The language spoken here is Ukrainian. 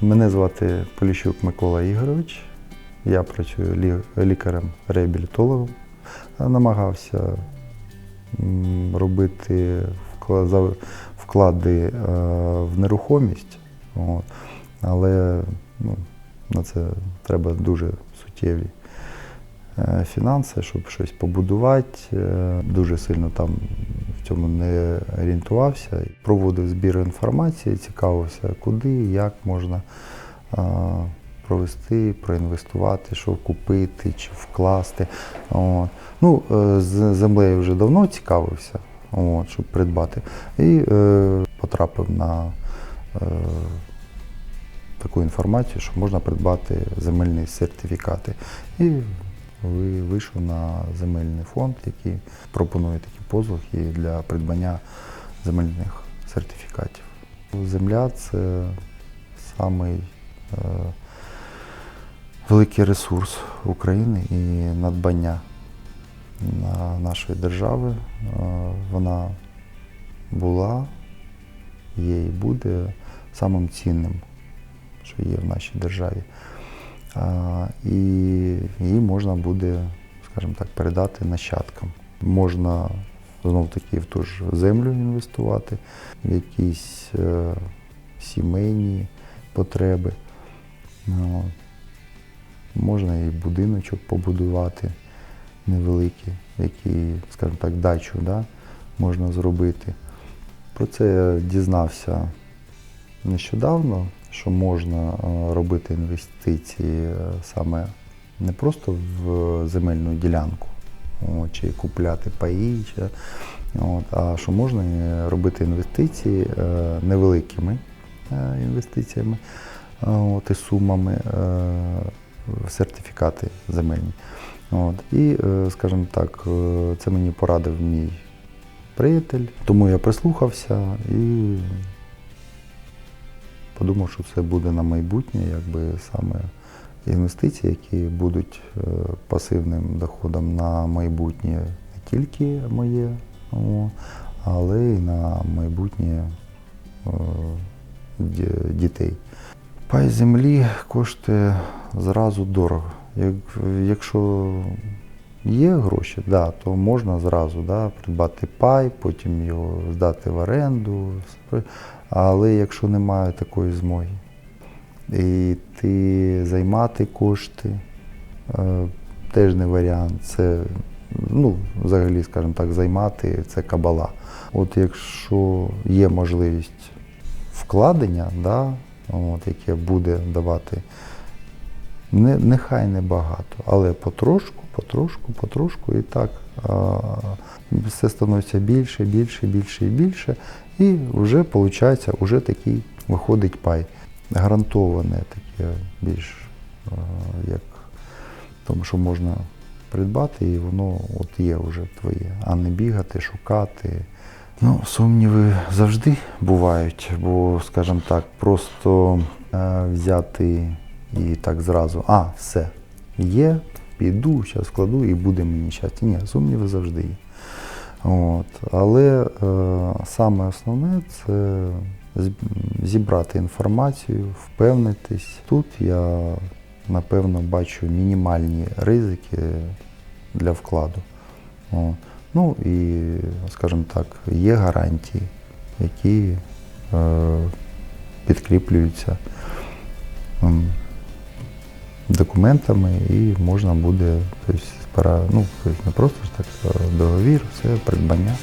Мене звати Поліщук Микола Ігорович. Я працюю лікарем-реабілітологом. Намагався робити вклади е, в нерухомість, але ну, на це треба дуже суттєві фінанси, щоб щось побудувати. Е, Дуже сильно там в цьому не орієнтувався. Проводив збір інформації, цікавився, куди, як можна е, провести, проінвестувати, що купити чи вкласти. От. Ну, е, з землею вже давно цікавився, от, щоб придбати. І е, потрапив на е, таку інформацію, що можна придбати земельні сертифікати. І вийшов на земельний фонд, який пропонує такі послуги для придбання земельних сертифікатів. Земля це самий е, великий ресурс України і надбання нашої держави. Е, Вона була, є і буде самим цінним, що є в нашій державі. І її можна буде, скажімо так, передати нащадкам. Можна знов таки в ту ж землю інвестувати, в якісь е, сімейні потреби. Ну, можна і будиночок побудувати невеликий, який, скажімо так, дачу да, можна зробити. Про це я дізнався нещодавно, що можна е, робити інвестиції е, саме не просто в земельну ділянку, чи купляти паї, от, а що можна е, робити інвестиції невеликими інвестиціями от, і сумами в сертифікати земельні. От, і, скажімо так, це мені порадив мій приятель, тому я прислухався і подумав, що це буде на майбутнє, якби саме інвестиції, які будуть е, пасивним доходом на майбутнє не тільки моє, але й на майбутнє е, дітей. Пай землі коштує зразу дорого. Якщо є гроші, да, то можна зразу да, придбати пай, потім його здати в оренду. Але якщо немає такої змоги, і ти займати кошти, е, теж не варіант. Це, ну, взагалі, скажімо так, займати це кабала. От якщо є можливість вкладення, да, от, яке буде давати не, нехай не багато, але потрошку, потрошку, потрошку, і так все становиться більше, більше, більше і більше. І вже виходить, вже такий виходить пай. Гарантоване таке більш як тому, що можна придбати, і воно от є вже твоє, а не бігати, шукати. Ну, сумніви завжди бувають, бо, скажімо так, просто е, взяти і так зразу, а, все, є, піду, зараз складу і буде мені щастя. Ні, сумніви завжди є. От. Але е, саме основне це зібрати інформацію, впевнитись. Тут я напевно бачу мінімальні ризики для вкладу. О. Ну і, скажімо так, є гарантії, які е, підкріплюються документами і можна буде тобто, пора, ну, тобто не просто ж так, договір, все, придбання.